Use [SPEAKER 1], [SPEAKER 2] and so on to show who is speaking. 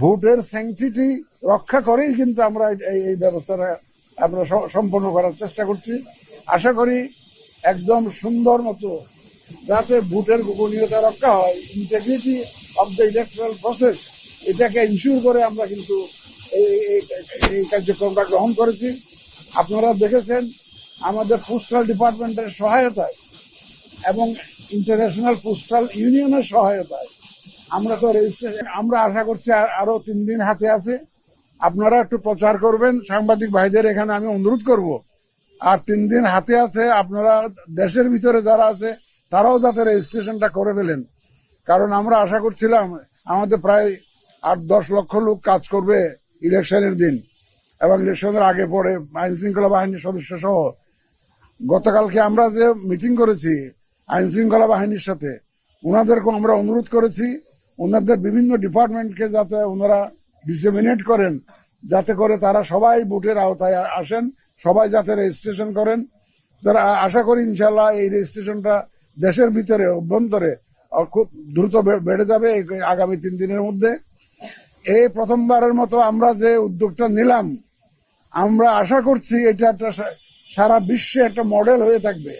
[SPEAKER 1] ভোটের স্যাংটিটি রক্ষা করেই কিন্তু আমরা এই ব্যবস্থাটা আমরা সম্পন্ন করার চেষ্টা করছি। আশা করি একদম সুন্দর মতো যাতে ভোটের গোপনীয়তা রক্ষা হয় integrity of the electoral process এটাকে ইনশিওর করে আমরা কিন্তু এই কার্যক্রমটা গ্রহণ করেছি। আপনারা দেখেছেন আমাদের পোস্টাল ডিপার্টমেন্টের সহায়তায় এবং ইন্টারন্যাশনাল পোস্টাল ইউনিয়নের সহায়তায় আমরা তো রেজিস্ট্রেশন আমরা আশা করছি আর- তিন দিন হাতে আছে। আপনারা একটু প্রচার করবেন। সাংবাদিক ভাইদের এখানে আমি অনুরোধ করব। আর তিন দিন হাতে আছে, আপনারা দেশের ভিতরে যারা আছে, তারাও যাতে রেজিস্ট্রেশনটা করে ফেলেন। কারণ আমরা আশা করছিলাম, আমাদের প্রায় আট দশ লক্ষ লোক কাজ করবে ইলেকশনের দিন। এবং ইলেকশনের আগে পরে আইন শৃঙ্খলা বাহিনীর সদস্য সহ। গতকালকে আমরা যে মিটিং করেছি আইন শৃঙ্খলা বাহিনীর সাথে ওনাদেরকে আমরা অনুরোধ করেছি ওনাদের বিভিন্ন ডিপার্টমেন্টকে যাতে ওনারা ডিসেমিনেট করেন, যাতে করে তারা সবাই ভোটের আওতায় আসেন, সবাই যাতে রেজিস্ট্রেশন করেন। তারা আশা করি ইনশাল্লাহ এই রেজিস্ট্রেশনটা দেশের ভিতরে অভ্যন্তরে খুব দ্রুত বেড়ে যাবে আগামী তিন দিনের মধ্যে। এই প্রথমবারের মতো আমরা যে উদ্যোগটা নিলাম, আমরা আশা করছি এটা একটা সারা বিশ্বে একটা মডেল হয়ে থাকবে।